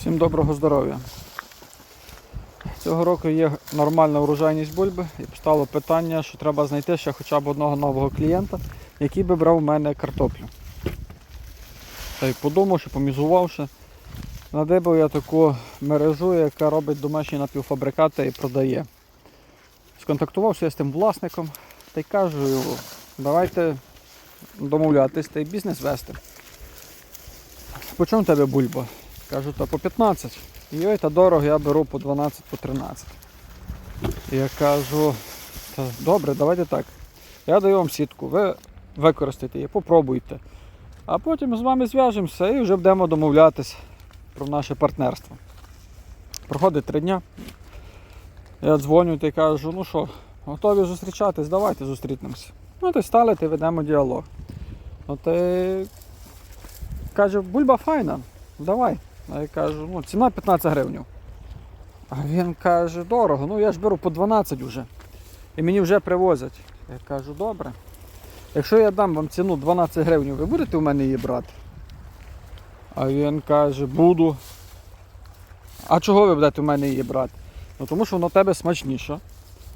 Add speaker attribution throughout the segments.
Speaker 1: Всім доброго здоров'я. Цього року є нормальна урожайність бульби і постало питання, що треба знайти ще хоча б одного нового клієнта, який би брав у мене картоплю. Та й подумавши, помізувавши, надибав я таку мережу, яка робить домашні напівфабрикати і продає. Сконтактувався я з тим власником та й кажу, давайте домовлятись та й бізнес вести. По чому в тебе бульба? Кажу, та по 15. Йой, та дорого, я беру по 12, по 13. І я кажу, та добре, давайте так. Я даю вам сітку, ви використайте її, попробуйте. А потім з вами зв'яжемося і вже будемо домовлятись про наше партнерство. Проходить три дня. Я дзвоню та й кажу, ну що, готові зустрічатись, давайте зустрінемося. Ну, то стали, та ведемо діалог. Ну, та й каже, бульба файна, давай. Я кажу, ну ціна 15 гривень. А він каже, дорого, ну я ж беру по 12 вже. І мені вже привозять. Я кажу, добре. Якщо я дам вам ціну 12 гривень, ви будете у мене її брати? А він каже, буду. А чого ви будете у мене її брати? Ну тому що вона в тебе смачніша.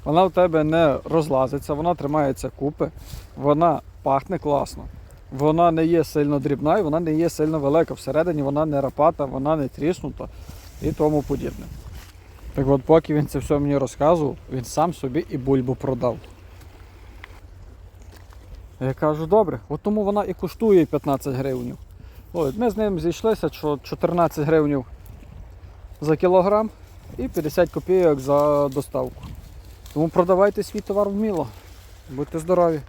Speaker 1: Вона в тебе не розлазиться, вона тримається купи, вона пахне класно. Вона не є сильно дрібна і вона не є сильно велика. Всередині вона не рапата, вона не тріснута і тому подібне. Так от, поки він це все мені розказував, він сам собі і бульбу продав. Я кажу, добре, от тому вона і коштує 15 гривень. От, ми з ним зійшлися, що 14 гривень за кілограм і 50 копійок за доставку. Тому продавайте свій товар вміло. Будьте здорові!